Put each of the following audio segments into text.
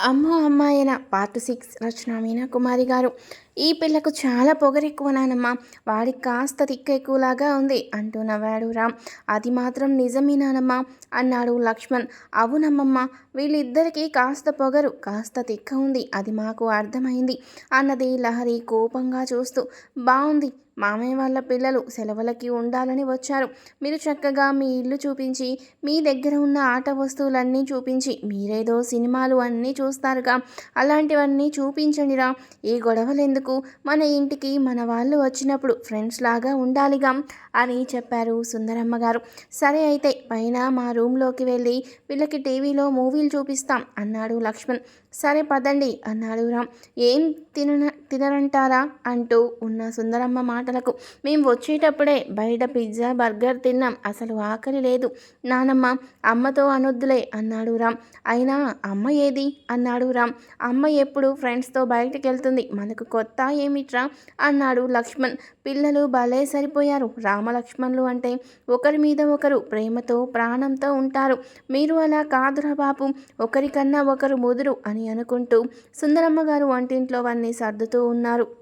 అమ్మో అమ్మాయిన part six Rachana Meena Kumari గారు. ఈ పిల్లకు చాలా పొగరెక్కువ నానమ్మ. వాడికి కాస్త తిక్క ఎక్కువలాగా ఉంది అంటూ నవ్వాడు రామ్. అది మాత్రం నిజమేనానమ్మ అన్నాడు లక్ష్మణ్. అవునమ్మమ్మ వీళ్ళిద్దరికీ కాస్త పొగరు కాస్త తిక్క ఉంది. అది మాకు అర్థమైంది అన్నది లహరి కోపంగా చూస్తూ. బాగుంది మామయ్య వాళ్ళ పిల్లలు సెలవులకి ఉండాలని వచ్చారు. మీరు చక్కగా మీ ఇల్లు చూపించి మీ దగ్గర ఉన్న ఆట వస్తువులన్నీ చూపించి మీరేదో సినిమాలు అన్నీ చూస్తారుగా. అలాంటివన్నీ చూపించండిరా. ఈ గొడవలు ఎందుకు మన ఇంటికి మన వాళ్ళు వచ్చినప్పుడు ఫ్రెండ్స్ లాగా ఉండాలిగా అని చెప్పారు సుందరమ్మ గారు. సరే అయితే పైన మా రూమ్లోకి వెళ్ళి వీళ్ళకి టీవీలో మూవీలు చూపిస్తాం అన్నాడు లక్ష్మణ్. సరే పదండి అన్నాడు రామ్. ఏం తిన తినరంటారా? అంటూ ఉన్న సుందరమ్మ మాటలకు మేము వచ్చేటప్పుడే బయట పిజ్జా బర్గర్ తిన్నాం. అసలు ఆకలి లేదు. నానమ్మ అమ్మతో అనొద్దులే అన్నాడు రామ్. అయినా అమ్మ ఏది? అన్నాడు రామ్. అమ్మ ఎప్పుడు ఫ్రెండ్స్తో బయటకు వెళ్తుంది మనకు కొత్త ఏమిట్రా? అన్నాడు లక్ష్మణ్. పిల్లలు భలే సరిపోయారు. రామలక్ష్మణులు అంటే ఒకరి మీద ఒకరు ప్రేమతో ప్రాణంతో ఉంటారు. మీరు అలా కాదురా బాబు ఒకరికన్నా ఒకరు ముదురు అని అనుకుంటూ సుందరమ్మ గారు వంటింట్లో వాన్ని సర్దుతూ ఉన్నారు.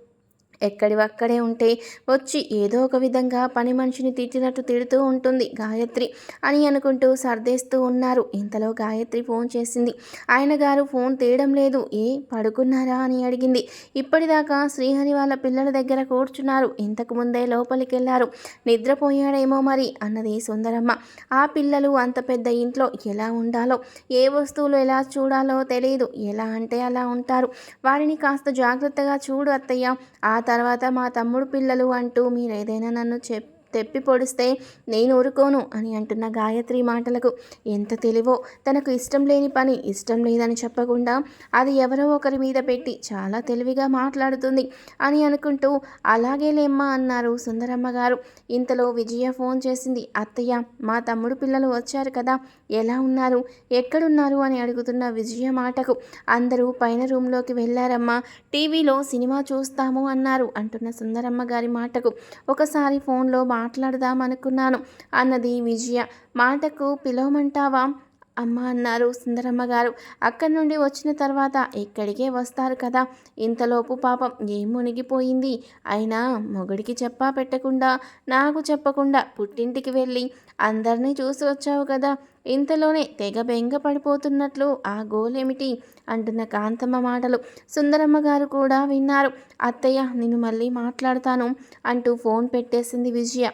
ఎక్కడివక్కడే ఉంటే వచ్చి ఏదో ఒక విధంగా పని మనిషిని తిట్టినట్టు తిడుతూ ఉంటుంది గాయత్రి అని అనుకుంటూ సర్దేస్తూ ఉన్నారు. ఇంతలో గాయత్రి ఫోన్ చేసింది. ఆయన గారు ఫోన్ తీయడం లేదు. ఏ పడుకున్నారా అని అడిగింది. ఇప్పటిదాకా శ్రీహరి వాళ్ళ పిల్లల దగ్గర కూర్చున్నారు. ఇంతకు ముందే లోపలికి వెళ్ళారు నిద్రపోయాడేమో మరి అన్నది సుందరమ్మ. ఆ పిల్లలు అంత పెద్ద ఇంట్లో ఎలా ఉండాలో ఏ వస్తువులు ఎలా చూడాలో తెలియదు ఎలా అంటే అలా ఉంటారు. వారిని కాస్త జాగ్రత్తగా చూడు అత్తయ్య. ఆ తర్వాత మా తమ్ముడు పిల్లలు అంటూ మీరు ఏదైనా నన్ను చెప్ తెప్పి పొడిస్తే నేను ఊరుకోను అని అంటున్న గాయత్రి మాటలకు. ఎంత తెలివో తనకు ఇష్టం లేని పని ఇష్టం లేదని చెప్పకుండా అది ఎవరో ఒకరి మీద పెట్టి చాలా తెలివిగా మాట్లాడుతుంది అని అనుకుంటూ అలాగే లేమ్మా అన్నారు సుందరమ్మ గారు. ఇంతలో విజయ ఫోన్ చేసింది అత్తయ్య మా తమ్ముడు పిల్లలు వచ్చారు కదా ఎలా ఉన్నారు? ఎక్కడున్నారు? అని అడుగుతున్న విజయ మాటకు. అందరూ పైన రూమ్లోకి వెళ్ళారమ్మా టీవీలో సినిమా చూస్తాము అన్నారు అంటున్న సుందరమ్మ గారి మాటకు. ఒకసారి ఫోన్లో మాట్లాడదామనుకున్నాను అన్నది విజయ. మాటకు పిలవమంటావా? అమ్మ అన్నారు సుందరమ్మ గారు. అక్కడి నుండి వచ్చిన తర్వాత ఎక్కడికే వస్తారు కదా? ఇంతలోపు పాపం ఏం మునిగిపోయింది? అయినా మొగుడికి చెప్పా పెట్టకుండా నాకు చెప్పకుండా పుట్టింటికి వెళ్ళి అందరినీ చూసి వచ్చావు కదా? ఇంతలోనే తెగ బెంగ పడిపోతున్నట్లు ఆ గోలేమిటి అంటున్న కాంతమ్మ మాటలు సుందరమ్మ గారు కూడా విన్నారు. అత్తయ్య నేను మళ్ళీ మాట్లాడతాను అంటూ ఫోన్ పెట్టేసింది విజయ.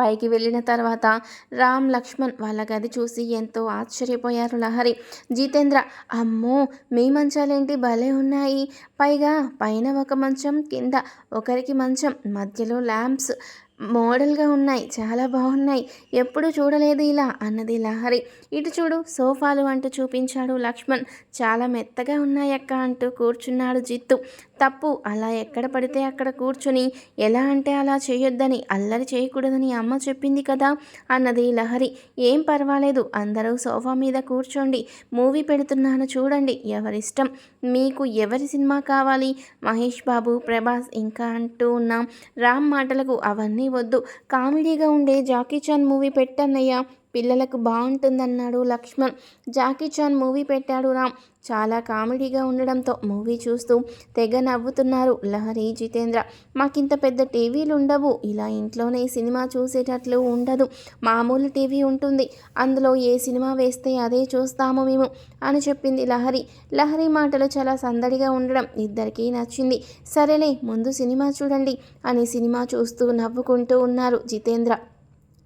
పైకి వెళ్ళిన తర్వాత రామ్ లక్ష్మణ్ వాళ్ళ గది చూసి ఎంతో ఆశ్చర్యపోయారు లహరి. జితేంద్ర అమ్మో మీ మంచాలేంటి? భలే ఉన్నాయి. పైగా పైన ఒక మంచం కింద ఒకరికి మంచం మధ్యలో ల్యాంప్స్. మోడల్గా ఉన్నాయి చాలా బాగున్నాయి. ఎప్పుడు చూడలేదు ఇలా అన్నది లహరి. ఇటు చూడు సోఫాలు అంటూ చూపించాడు లక్ష్మణ్. చాలా మెత్తగా ఉన్నాయక్క అంటూ కూర్చున్నాడు జిత్తు. తప్పు అలా ఎక్కడ పడితే అక్కడ కూర్చుని ఎలా అంటే అలా చేయొద్దని అల్లరి చేయకూడదని అమ్మ చెప్పింది కదా అన్నది లహరి. ఏం పర్వాలేదు అందరూ సోఫా మీద కూర్చోండి. మూవీ పెడుతున్నాను చూడండి ఎవరిష్టం? మీకు ఎవరి సినిమా కావాలి? మహేష్ బాబు ప్రభాస్ ఇంకా అంటూ ఉన్నాం. రామ్ మాటలకు అవన్నీ వద్దు. కామెడీగా ఉండే జాకీ చాన్ మూవీ పెట్టన్నయ్యా. పిల్లలకు బాగుంటుందన్నాడు లక్ష్మణ్. జాకీ చాన్ మూవీ పెట్టాడు రామ్. చాలా కామెడీగా ఉండడంతో మూవీ చూస్తూ తెగ నవ్వుతున్నారు లహరి జితేంద్ర. మాకింత పెద్ద టీవీలు ఉండవు ఇలా ఇంట్లోనే సినిమా చూసేటట్లు ఉండదు. మామూలు టీవీ ఉంటుంది. అందులో ఏ సినిమా వేస్తే అదే చూస్తాము మేము అని చెప్పింది లహరి. లహరి మాటలు చాలా సందడిగా ఉండడం ఇద్దరికీ నచ్చింది. సరేలే ముందు సినిమా చూడండి అని సినిమా చూస్తూ నవ్వుకుంటూ ఉన్నారు జితేంద్ర.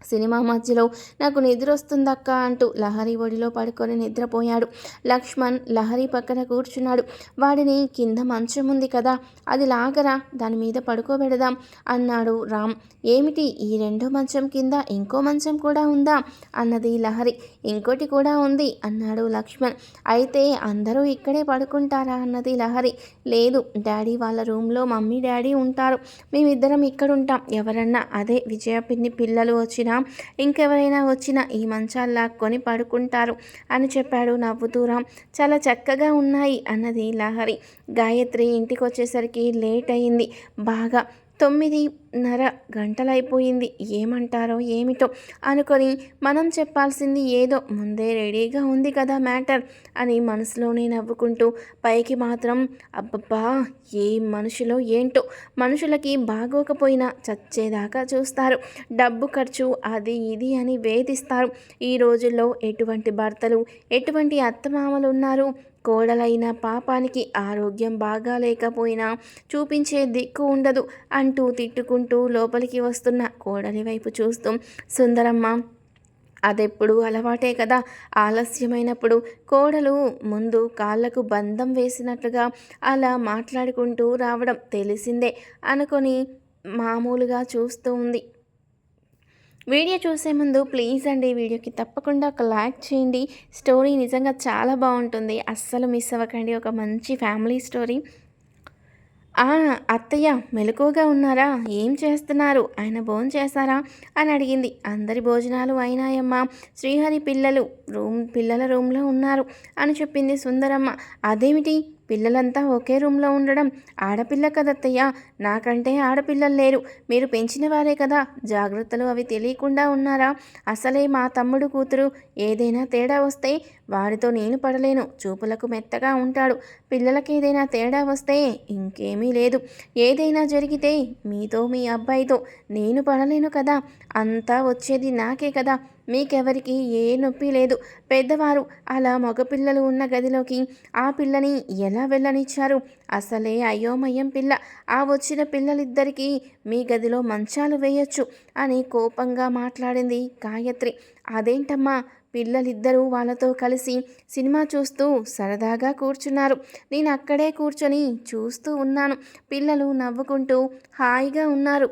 సినిమా మధ్యలో నాకు నిద్ర వస్తుందక్క అంటూ లహరి ఒడిలో పడుకొని నిద్రపోయాడు. లక్ష్మణ్ లహరి పక్కన కూర్చున్నాడు. వాడిని కింద మంచం ఉంది కదా అది లాగరా దాని మీద పడుకోబెడదాం అన్నాడు రామ్. ఏమిటి ఈ రెండో మంచం కింద ఇంకో మంచం కూడా ఉందా? అన్నది లహరి. ఇంకోటి కూడా ఉంది అన్నాడు లక్ష్మణ్. అయితే అందరూ ఇక్కడే పడుకుంటారా? అన్నది లహరి. లేదు డాడీ వాళ్ళ రూమ్లో మమ్మీ డాడీ ఉంటారు. మేమిద్దరం ఇక్కడ ఉంటాం ఎవరన్నా అదే విజయ పిన్ని పిల్లలు వచ్చిన వచ్చినా ఇంకెవరైనా వచ్చినా ఈ మంచాలు లాక్కొని పడుకుంటారు అని చెప్పాడు నవ్వుతూరాం. చాలా చక్కగా ఉన్నాయి అన్నది లహరి. గాయత్రి ఇంటికి వచ్చేసరికి లేట్ అయింది. బాగా తొమ్మిదిన్నర గంటలైపోయింది. ఏమంటారో ఏమిటో అనుకొని మనం చెప్పాల్సింది ఏదో ముందే రెడీగా ఉంది కదా మ్యాటర్ అని మనసులోనే నవ్వుకుంటూ పైకి మాత్రం అబ్బబ్బా ఏ మనుషులో ఏంటో మనుషులకి బాగోకపోయినా చచ్చేదాకా చూస్తారు. డబ్బు ఖర్చు అది ఇది అని వేధిస్తారు. ఈ రోజుల్లో ఎటువంటి భర్తలు ఎటువంటి అత్తమామలు ఉన్నారు కోడలైన పాపానికి ఆరోగ్యం బాగా లేకపోయినా చూపించే దిక్కు ఉండదు అంటూ తిట్టుకుంటూ లోపలికి వస్తున్న కోడలి వైపు చూస్తూ సుందరమ్మ అదెప్పుడు అలవాటే కదా? ఆలస్యమైనప్పుడు కోడలు ముందు కాళ్ళకు బంధం వేసినట్లుగా అలా మాట్లాడుకుంటూ రావడం తెలిసిందే అనుకొని మామూలుగా చూస్తూ ఉంది. వీడియో చూసే ముందు ప్లీజ్ అండి వీడియోకి తప్పకుండా ఒక లైక్ చేయండి. స్టోరీ నిజంగా చాలా బాగుంటుంది. అస్సలు మిస్ అవ్వకండి. ఒక మంచి ఫ్యామిలీ స్టోరీ. అత్తయ్య మెలకువగా ఉన్నారా? ఏం చేస్తున్నారు? ఆయన భోజనం చేశారా? అని అడిగింది. అందరి భోజనాలు అయినాయమ్మా. శ్రీహరి పిల్లలు రూమ్ పిల్లల రూమ్లో ఉన్నారు అని చెప్పింది సుందరమ్మ. అదేమిటి? పిల్లలంతా ఒకే రూమ్లో ఉండడం ఆడపిల్ల కదత్తయ్య. నాకంటే ఆడపిల్లలు లేరు. మీరు పెంచిన వారే కదా. జాగ్రత్తలు అవి తెలియకుండా ఉన్నారా? అసలే మా తమ్ముడు కూతురు. ఏదైనా తేడా వస్తే వారితో నేను పడలేను. చూపులకు మెత్తగా ఉంటాడు. పిల్లలకి ఏదైనా తేడా వస్తే ఇంకేమీ లేదు. ఏదైనా జరిగితే మీతో మీ అబ్బాయితో నేను పడలేను కదా. అంతా వచ్చేది నాకే కదా. మీకెవరికి ఏ నొప్పి లేదు. పెద్దవారు అలా మగపిల్లలు ఉన్న గదిలోకి ఆ పిల్లని ఎలా వెళ్ళనిచ్చారు? అసలే అయోమయం పిల్ల. ఆ వచ్చిన పిల్లలిద్దరికీ మీ గదిలో మంచాలు వేయొచ్చు అని కోపంగా మాట్లాడింది గాయత్రి. అదేంటమ్మా? పిల్లలిద్దరూ వాళ్ళతో కలిసి సినిమా చూస్తూ సరదాగా కూర్చున్నారు. నేను అక్కడే కూర్చొని చూస్తూ ఉన్నాను. పిల్లలు నవ్వుకుంటూ హాయిగా ఉన్నారు.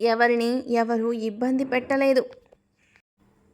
ఎవరిని ఎవరు ఇబ్బంది పెట్టలేదు.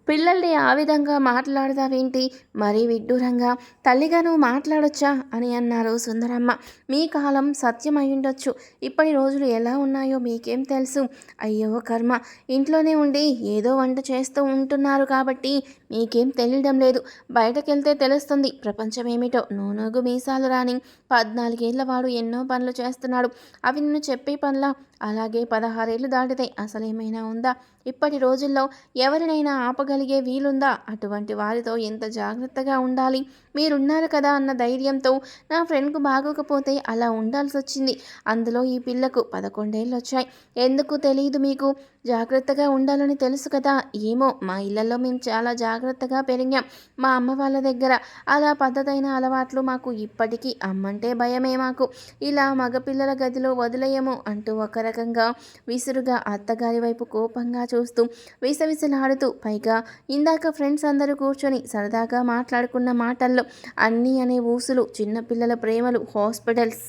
పిల్లల్ని ఆ విధంగా మాట్లాడదావేంటి మరీ విడ్డూరంగా తల్లిగా నువ్వు మాట్లాడొచ్చా? అని అన్నారు సుందరమ్మ. మీ కాలం సత్యం అయ్యుండొచ్చు ఇప్పటి రోజులు ఎలా ఉన్నాయో మీకేం తెలుసు? అయ్యో కర్మ. ఇంట్లోనే ఉండి ఏదో వంట చేస్తూ ఉంటున్నారు కాబట్టి మీకేం తెలియడం లేదు. బయటకెళ్తే తెలుస్తుంది. ప్రపంచం ఏమిటో నూనూగు మీసాలు రాని పద్నాలుగేళ్ళ వాడు ఎన్నో పనులు చేస్తున్నాడు. అవి నిన్ను చెప్పే పనుల? అలాగే పదహారేళ్ళు దాటితే అసలేమైనా ఉందా? ఇప్పటి రోజుల్లో ఎవరినైనా ఆపగలిగే వీలుందా? అటువంటి వారితో ఎంత జాగ్రత్తగా ఉండాలి? మీరున్నారు కదా అన్న ధైర్యంతో నా ఫ్రెండ్కు బాగోకపోతే అలా ఉండాల్సి వచ్చింది అందులో ఈ పిల్లకు పదకొండేళ్ళు వచ్చాయి ఎందుకు తెలియదు మీకు? జాగ్రత్తగా ఉండాలని తెలుసు కదా? ఏమో మా ఇళ్ళలో మేము చాలా జాగ్రత్తగా పెరిగాం. మా అమ్మ వాళ్ళ దగ్గర అలా పద్ధతైన అలవాట్లు మాకు ఇప్పటికీ అమ్మంటే భయమే మాకు. ఇలా మగపిల్లల గదిలో వదిలేయము అంటూ ఒక రకంగా విసురుగా అత్తగారి వైపు కోపంగా చూస్తూ విసవిసలాడుతూ పైగా ఇందాక ఫ్రెండ్స్ అందరూ కూర్చొని సరదాగా మాట్లాడుకున్న మాటల్లో అన్నీ అనే ఊసులు చిన్నపిల్లల ప్రేమలు హాస్పిటల్స్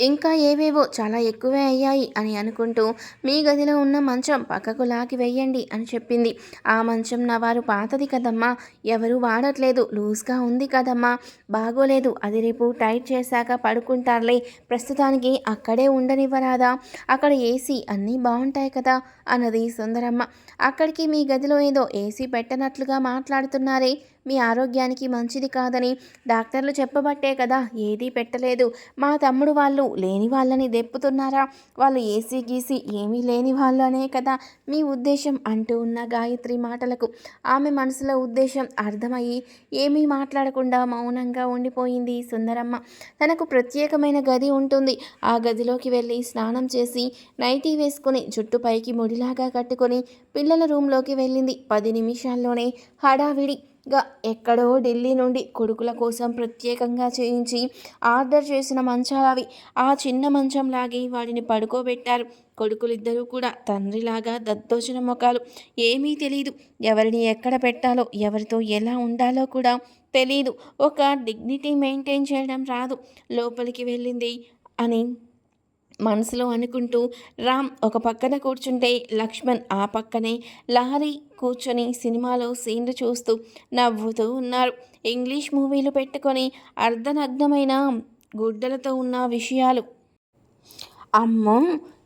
ఇంకా ఏవేవో చాలా ఎక్కువే అయ్యాయి అని అనుకుంటూ మీ గదిలో ఉన్న మంచం పక్కకు లాగి వెయ్యండి అని చెప్పింది. ఆ మంచం నా వారు పాతది కదమ్మా. ఎవరు వాడట్లేదు. లూజ్గా ఉంది కదమ్మా. బాగోలేదు. అది రేపు టైట్ చేశాక పడుకుంటారులే. ప్రస్తుతానికి అక్కడే ఉండనివ్వరాదా? అక్కడ ఏసీ అన్నీ బాగుంటాయి కదా? అన్నది సుందరమ్మ. అక్కడికి మీ గదిలో ఏదో ఏసీ పెట్టనట్లుగా మాట్లాడుతున్నారే. మీ ఆరోగ్యానికి మంచిది కాదని డాక్టర్లు చెప్పబట్టే కదా ఏదీ పెట్టలేదు. మా తమ్ముడు వాళ్ళు లేని వాళ్ళని దెప్పుతున్నారా వాళ్ళు ఏసీ గీసి ఏమీ లేని వాళ్ళు అనే కదా మీ ఉద్దేశం అంటూ ఉన్న గాయత్రి మాటలకు ఆమె మనసులో ఉద్దేశం అర్థమయ్యి ఏమీ మాట్లాడకుండా మౌనంగా ఉండిపోయింది సుందరమ్మ. తనకు ప్రత్యేకమైన గది ఉంటుంది. ఆ గదిలోకి వెళ్ళి స్నానం చేసి నైటీ వేసుకుని జుట్టు పైకి ముడిలాగా కట్టుకొని పిల్లల రూంలోకి వెళ్ళింది. పది నిమిషాల్లోనే హడావిడి గా ఎక్కడో ఢిల్లీ నుండి కొడుకుల కోసం ప్రత్యేకంగా చేయించి ఆర్డర్ చేసిన మంచాలవి ఆ చిన్న మంచం లాగి వాడిని పడుకోబెట్టారు. కొడుకులిద్దరూ కూడా తండ్రిలాగా దద్దోచిన ముఖాలు. ఏమీ తెలియదు ఎవరిని ఎక్కడ పెట్టాలో ఎవరితో ఎలా ఉండాలో కూడా తెలియదు ఒక డిగ్నిటీ మెయింటైన్ చేయడం రాదు. లోపలికి వెళ్ళింది అని మనసులో అనుకుంటూ రామ్ ఒక పక్కన కూర్చుంటే లక్ష్మణ్ ఆ పక్కనే లహరి కూర్చొని సినిమాలో సీన్లు చూస్తూ నవ్వుతూ ఉన్నారు. ఇంగ్లీష్ మూవీలు పెట్టుకొని అర్ధనగ్నమైన గుడ్డలతో ఉన్న విషయాలు. అమ్మో!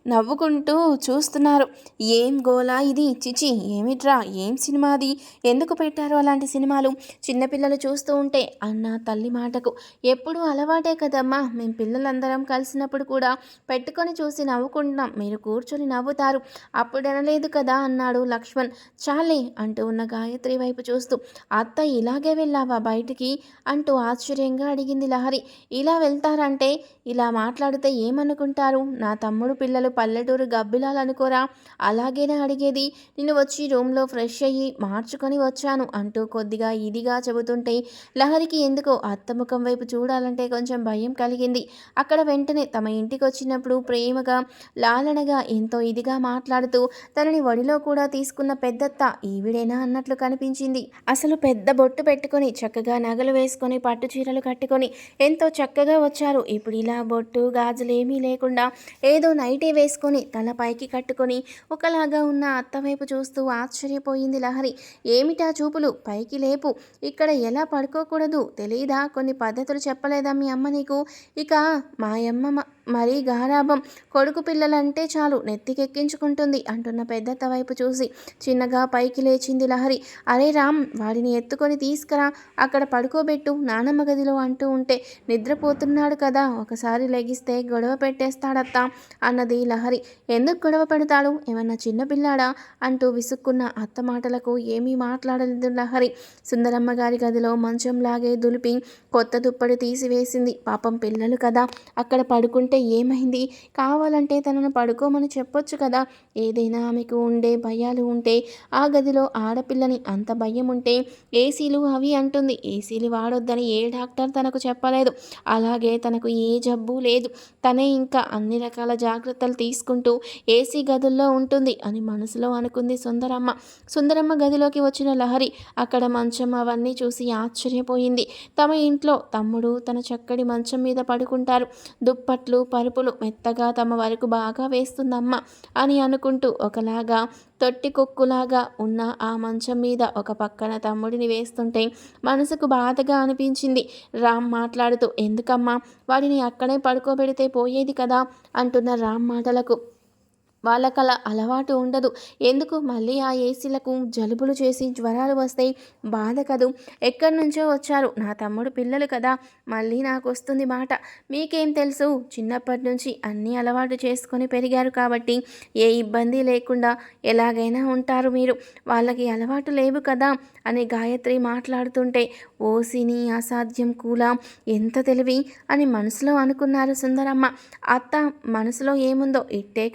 నవ్వుకుంటూ చూస్తున్నారు. ఏం గోలా ఇది? చిచి ఏమిట్రా? ఏం సినిమాది ఎందుకు పెట్టారు అలాంటి సినిమాలు? చిన్నపిల్లలు చూస్తూ ఉంటే అన్న తల్లి మాటకు. ఎప్పుడూ అలవాటే కదమ్మా. మేము పిల్లలందరం కలిసినప్పుడు కూడా పెట్టుకొని చూసి నవ్వుకుంటున్నాం. మీరు కూర్చొని నవ్వుతారు. అప్పుడు అనలేదు కదా అన్నాడు లక్ష్మణ్. చాలే అంటూ ఉన్న గాయత్రి వైపు చూస్తూ. అత్త ఇలాగే వెళ్ళావా బయటికి? అంటూ ఆశ్చర్యంగా అడిగింది లహరి. ఇలా వెళ్తారంటే ఇలా మాట్లాడితే ఏమనుకుంటారు? నా తమ్ముడు పిల్లలు పల్లెటూరు గబ్బిలాలనుకోరా అలాగేనే అడిగేది? నేను వచ్చి రూమ్లో ఫ్రెష్ అయ్యి మార్చుకొని వచ్చాను అంటూ కొద్దిగా ఇదిగా చెబుతుంటే లహరికి ఎందుకో అత్త ముఖం వైపు చూడాలంటే కొంచెం భయం కలిగింది. అక్కడ వెంటనే తమ ఇంటికి వచ్చినప్పుడు ప్రేమగా లాలనగా ఎంతో ఇదిగా మాట్లాడుతూ తనని వడిలో కూడా తీసుకున్న పెద్దత్త ఈవిడేనా అన్నట్లు కనిపించింది. అసలు పెద్ద బొట్టు పెట్టుకొని చక్కగా నగలు వేసుకొని పట్టు చీరలు కట్టుకొని ఎంతో చక్కగా వచ్చారు. ఇప్పుడు ఇలా బొట్టు గాజులు ఏమీ లేకుండా ఏదో నైటీ వేసుకొని తల పైకి కట్టుకొని ఒకలాగా ఉన్న అత్తవైపు చూస్తూ ఆశ్చర్యపోయింది లహరి. ఏమిటా చూపులు? పైకి లేపు. ఇక్కడ ఎలా పడుకోకూడదు? తెలీదా? కొన్ని పద్ధతులు చెప్పలేదా మీ అమ్మ నీకు? ఇక మా అమ్మ మరీ గారాభం. కొడుకు పిల్లలంటే చాలు నెత్తికెక్కించుకుంటుంది అంటున్న పెద్దత్త వైపు చూసి. చిన్నగా పైకి లేచింది లహరి. అరే రామ్ వాడిని ఎత్తుకొని తీసుకురా. అక్కడ పడుకోబెట్టు నానమ్మ గదిలో అంటూ ఉంటే. నిద్రపోతున్నాడు కదా ఒకసారి లెగిస్తే గొడవ పెట్టేస్తాడత్తా అన్నది లహరి. ఎందుకు గొడవ పెడతాడు? ఏమన్నా చిన్నపిల్లాడా అంటూ విసుక్కున్న అత్త మాటలకు ఏమీ మాట్లాడలేదు లహరి. సుందరమ్మ గారి గదిలో మంచంలాగే దులిపి కొత్త దుప్పటి తీసివేసింది. పాపం పిల్లలు కదా అక్కడ పడుకుంటే ఏమైంది? కావాలంటే తనను పడుకోమని చెప్పొచ్చు కదా. ఏదైనా ఆమెకు ఉండే భయాలు ఉంటే ఆ గదిలో ఆడపిల్లని అంత భయం ఉంటే ఏసీలు అవి అంటుంది. ఏసీలు వాడొద్దని ఏ డాక్టర్ తనకు చెప్పలేదు. అలాగే తనకు ఏ జబ్బు లేదు. తనే ఇంకా అన్ని రకాల జాగ్రత్తలు తీసుకుంటూ ఏసీ గదుల్లో ఉంటుంది అని మనసులో అనుకుంది సుందరమ్మ. సుందరమ్మ గదిలోకి వచ్చిన లహరి అక్కడ మంచం అవన్నీ చూసి ఆశ్చర్యపోయింది. తమ ఇంట్లో తమ్ముడు తన చక్కడి మంచం మీద పడుకుంటారు. దుప్పట్లు పరుపులు మెత్తగా తమ వరకు బాగా వేస్తుందమ్మ అని అనుకుంటూ ఒకలాగా తొట్టి కొక్కులాగా ఉన్న ఆ మంచం మీద ఒక పక్కన తమ్ముడిని వేస్తుంటే మనసుకు బాధగా అనిపించింది. రామ్ మాట్లాడుతూ ఎందుకమ్మా? వాడిని అక్కడే పడుకోబెడితే పోయేది కదా? అంటున్న రామ్ మాటలకు. వాళ్ళకలా అలవాటు ఉండదు. ఎందుకు? మళ్ళీ ఆ ఏసీలకు జలుబులు చేసి జ్వరాలు వస్తాయి బాధ కదూ? ఎక్కడి నుంచో వచ్చారు. నా తమ్ముడు పిల్లలు కదా మళ్ళీ నాకు వస్తుంది మాట. మీకేం తెలుసు? చిన్నప్పటి నుంచి అన్నీ అలవాటు చేసుకొని పెరిగారు కాబట్టి ఏ ఇబ్బంది లేకుండా ఎలాగైనా ఉంటారు మీరు. వాళ్ళకి అలవాటు లేవు కదా అని గాయత్రి మాట్లాడుతుంటే ఓసిని అసాధ్యం కూలా? ఎంత తెలివి? అని మనసులో అనుకున్నారు సుందరమ్మ. అత్త మనసులో ఏముందో ఇట్టే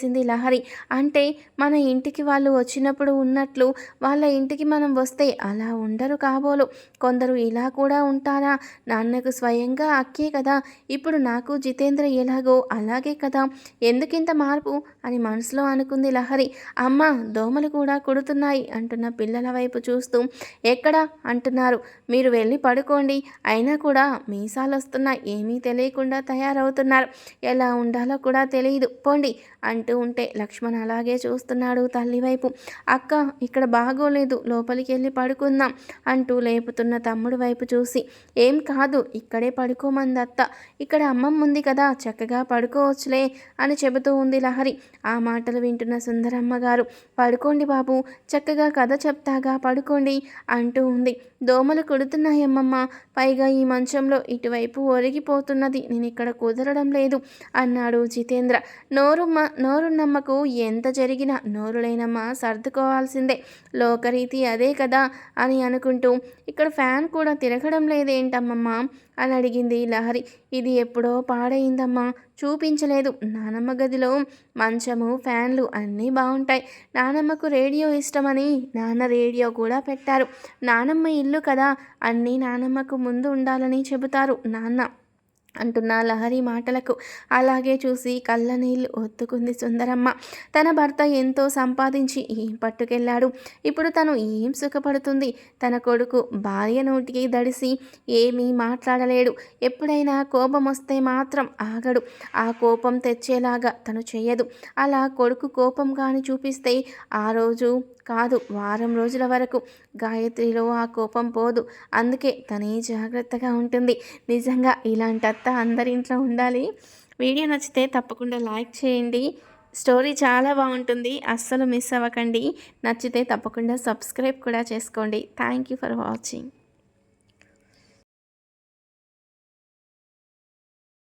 చేసింది లహరి. అంటే మన ఇంటికి వాళ్ళు వచ్చినప్పుడు ఉన్నట్లు వాళ్ళ ఇంటికి మనం వస్తే అలా ఉండరు కాబోలు. కొందరు ఇలా కూడా ఉంటారా? నాన్నకు స్వయంగా అక్కే కదా. ఇప్పుడు నాకు జితేంద్ర ఎలాగో అలాగే కదా. ఎందుకింత మార్పు? అని మనసులో అనుకుంది లహరి. అమ్మ దోమలు కూడా కుడుతున్నాయి అంటున్న పిల్లల వైపు చూస్తూ. ఎక్కడా? అంటున్నారు. మీరు వెళ్ళి పడుకోండి. అయినా కూడా మీసాలు వస్తున్నాయి. ఏమీ తెలియకుండా తయారవుతున్నారు. ఎలా ఉండాలో కూడా తెలియదు. పోండి అంటూ అంటూ ఉంటే లక్ష్మణ్ అలాగే చూస్తున్నాడు తల్లి వైపు అక్క ఇక్కడ బాగోలేదు లోపలికి వెళ్ళి పడుకుందాం అంటూ లేపుతున్న తమ్ముడు వైపు చూసి. ఏం కాదు ఇక్కడే పడుకోమంది అత్త ఇక్కడ అమ్మమ్మ ఉంది కదా చక్కగా పడుకోవచ్చులే అని చెబుతూ ఉంది లహరి. ఆ మాటలు వింటున్న సుందరమ్మ గారు పడుకోండి బాబు చక్కగా కథ చెప్తాగా పడుకోండి అంటూ ఉంది. దోమలు కుడుతున్నాయమ్మమ్మ పైగా ఈ మంచంలో ఇటువైపు ఒరిగిపోతున్నది నేను ఇక్కడ కుదరడం లేదు అన్నాడు జితేంద్ర. నోరుమ్మ నోరున్నమ్మకు ఎంత జరిగినా నోరులైనమ్మ సర్దుకోవాల్సిందే. లోకరీతి అదే కదా అని అనుకుంటూ ఇక్కడ ఫ్యాన్ కూడా తిరగడం లేదేంటమ్మమ్మ అని అడిగింది లహరి. ఇది ఎప్పుడో పాడైందమ్మా చూపించలేదు. నానమ్మ గదిలో మంచము ఫ్యాన్లు అన్నీ బాగుంటాయి నానమ్మకు రేడియో ఇష్టమని నాన్న రేడియో కూడా పెట్టారు. నానమ్మ ఇల్లు కదా అన్నీ నానమ్మకు ముందు ఉండాలని చెబుతారు నాన్న. అంటున్న లహరి మాటలకు. అలాగే చూసి కళ్ళ నీళ్ళు ఒత్తుకుంది సుందరమ్మ. తన భర్త ఎంతో సంపాదించి ఏం పట్టుకెళ్ళాడు. ఇప్పుడు తను ఏం సుఖపడుతుంది? తన కొడుకు భార్య నోటికి దడిసి ఏమీ మాట్లాడలేడు. ఎప్పుడైనా కోపం వస్తే మాత్రం ఆగడు. ఆ కోపం తెచ్చేలాగా తను చేయదు అలా కొడుకు కోపం కానీ చూపిస్తే ఆ రోజు కాదు వారం రోజుల వరకు గాయత్రిలో ఆ కోపం పోదు. అందుకే తనే జాగ్రత్తగా ఉంటుంది. నిజంగా ఇలాంటి అత్త అందరి ఇంట్లో ఉండాలి. వీడియో నచ్చితే తప్పకుండా లైక్ చేయండి. స్టోరీ చాలా బాగుంటుంది. అస్సలు మిస్ అవ్వకండి. నచ్చితే తప్పకుండా సబ్స్క్రైబ్ కూడా చేసుకోండి. Thank you for watching.